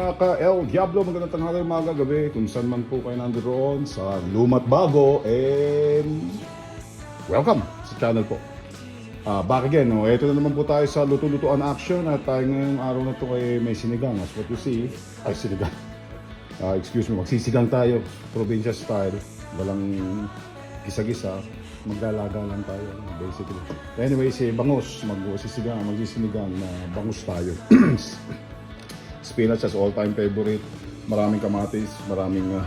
mga ka-El Diablo, magandang tanghali mga gabi kung saan man po kayo nandoon sa Lumat Bago and welcome sa channel po. Ah, back again, no? ito na naman po tayo sa Luto-Lutuan Action at tayo ngayong araw na to ay may sinigang. As what you see, ay sinigang. Ah, excuse me, magsisigang tayo. Provincia style. Walang gisa-gisa. Maglalaga lang tayo, basically. Anyway, si Bangus, magsisigang, magsisinigang na bangus tayo. Spinach as all-time favorite. Maraming kamatis, maraming ah,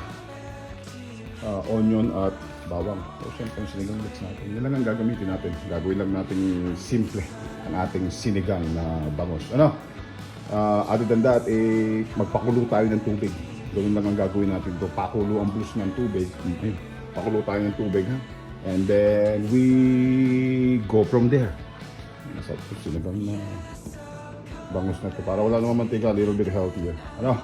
ah, onion at bawang. So, syempre, ang sinigang mix natin. Yan lang ang gagamitin natin. Gagawin lang natin simple ang ating sinigang na bangus. Ano? Ah, other than that, eh, magpakulo tayo ng tubig. Ganun lang ang gagawin natin to. Pakulo ang blues ng tubig. Ayun, pakulo tayo ng tubig, ha? And then, we go from there. Nasa sinigang na bangus na to. Para wala namang mantika, a little bit healthier. Ano?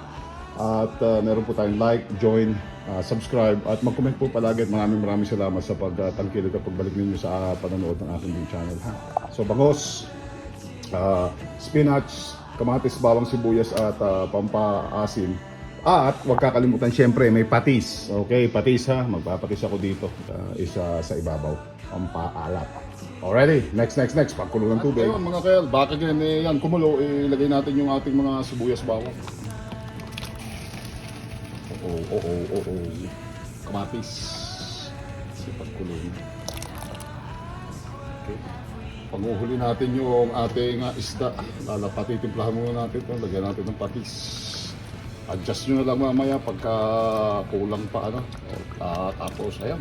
At uh, meron po tayong like, join, uh, subscribe, at mag-comment po palagi. At maraming maraming salamat sa pagtangkilig at pagbalik ninyo sa uh, panonood ng aking channel. Ha? So, bangus, uh, spinach, kamatis, bawang sibuyas at uh, pampaasim. At huwag kakalimutan syempre may patis. Okay, patis ha. Magpapatis ako dito. Uh, isa sa ibabaw. Pampaalat. Already, next, next, next. Pagkulo ng tubig. Ayun, mga kael, back again. Eh, yan, kumulo. Ilagay natin yung ating mga sibuyas bawang. Oo, oo, oo, oo. Kamatis. Kasi pagkulo. Okay. Panguhuli natin yung ating uh, isda. Lala, patitimplahan muna natin ito. Lagyan natin ng patis. Adjust nyo na lang mamaya pagka kulang pa ano. Ah, tapos ayan.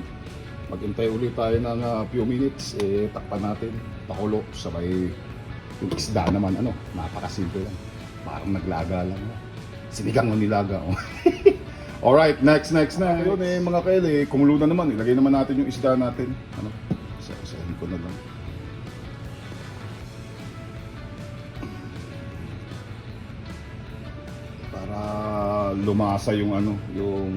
Maghintay ulit tayo ng uh, few minutes. Eh, takpan natin. Pakulo sa may yung isda naman ano. Napakasimple lang. Parang naglaga lang. No? Sinigang ng nilaga. Oh. Alright, next, next na. Ayun eh, mga kaili, kumulo na naman. Ilagay naman natin yung isda natin. Ano? Isa-isahin ko na lang. para lumasa yung ano, yung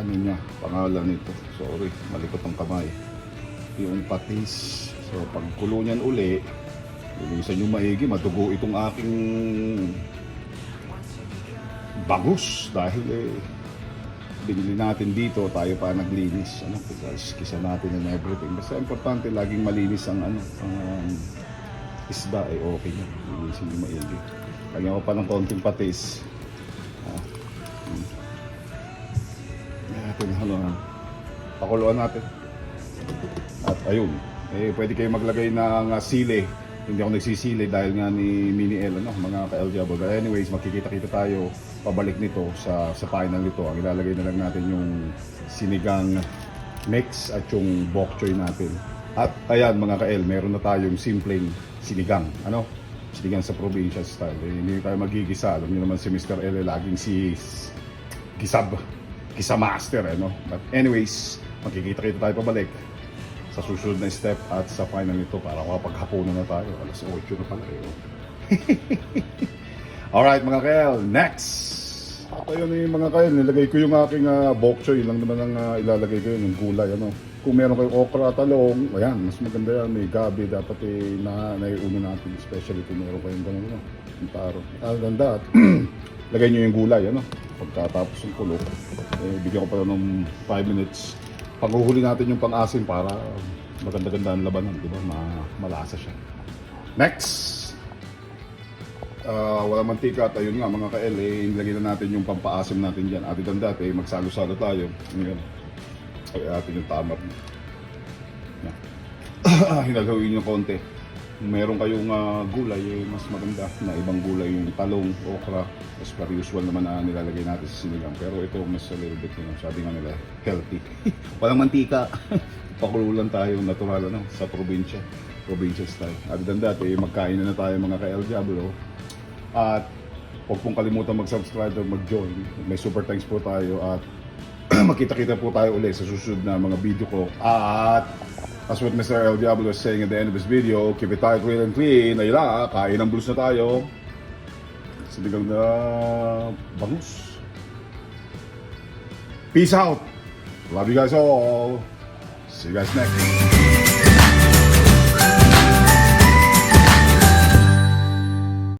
ano niya, pangalan nito. Sorry, malikot ang kamay. Yung patis. So, pag kulo niyan uli, linisan yung maigi, matugo itong aking bagus dahil eh binili natin dito, tayo pa naglinis. Ano, because kisa natin and everything. Basta importante, laging malinis ang ano, ang um, isda ay okay na. Linisin yung maigi. Lagyan ko pa ng konting patis. Ah. Ah, pakuluan natin. At ayun, eh, pwede kayo maglagay ng uh, sili. Hindi ako nagsisili dahil nga ni Mini L, ano, mga ka-LJ But anyways, makikita-kita tayo pabalik nito sa sa final nito. Ang ilalagay na lang natin yung sinigang mix at yung bok choy natin. At ayan mga ka-L, meron na tayong simpleng sinigang. Ano? Sinigang sa provincial style. Eh, hindi tayo magigisa. Alam niyo naman si Mr. L, eh, laging si Gisab. Gisa master, eh, no? But anyways, makikita-kita tayo pabalik sa susunod na step at sa final nito para makapaghapunan na tayo. Alas 8 na pala eh. Alright mga kael, next! At ayun eh, mga kael, nilagay ko yung aking uh, bok choy lang naman ang uh, ilalagay ko yun, yung gulay. Ano. Kung meron kayong okra, talong, ayan, mas maganda yan. May gabi, dapat eh, na, naiuno natin. Especially kung meron kayong ganun, ano, yung taro. Other than that, lagay nyo yung gulay, ano. Pagkatapos ng kulo, eh, bigyan ko pa ng 5 minutes. Paghuhuli natin yung pang-asin para maganda-ganda ang labanan, di ba? Ma malasa siya. Next! Ah, walang mantika at ayun nga mga ka-L, eh, ilagay na natin yung pampaasim natin dyan. At than that, eh, magsalo-salo tayo. Ngayon, ay atin yung tamar. Na. Hinagawin yung konti. Meron kayong ah, gulay, eh, mas maganda na ibang gulay yung talong, okra, as per usual naman na nilalagay natin sa sinigang. Pero ito mas a little bit, you sabi nga nila, healthy. Walang mantika. Pakulo lang tayo, natural ano, sa probinsya. Provincial style. Other than that, eh, magkain na, na tayo mga ka-El Diablo. At huwag pong kalimutan mag-subscribe at mag-join. May super thanks po tayo at makita-kita po tayo ulit sa susunod na mga video ko. At as what Mr. El Diablo is saying at the end of this video, keep it tight, real and clean. Ayun na, kain ng blues na tayo. Sinigang na bangus. Peace out. Love you guys all. See you guys next.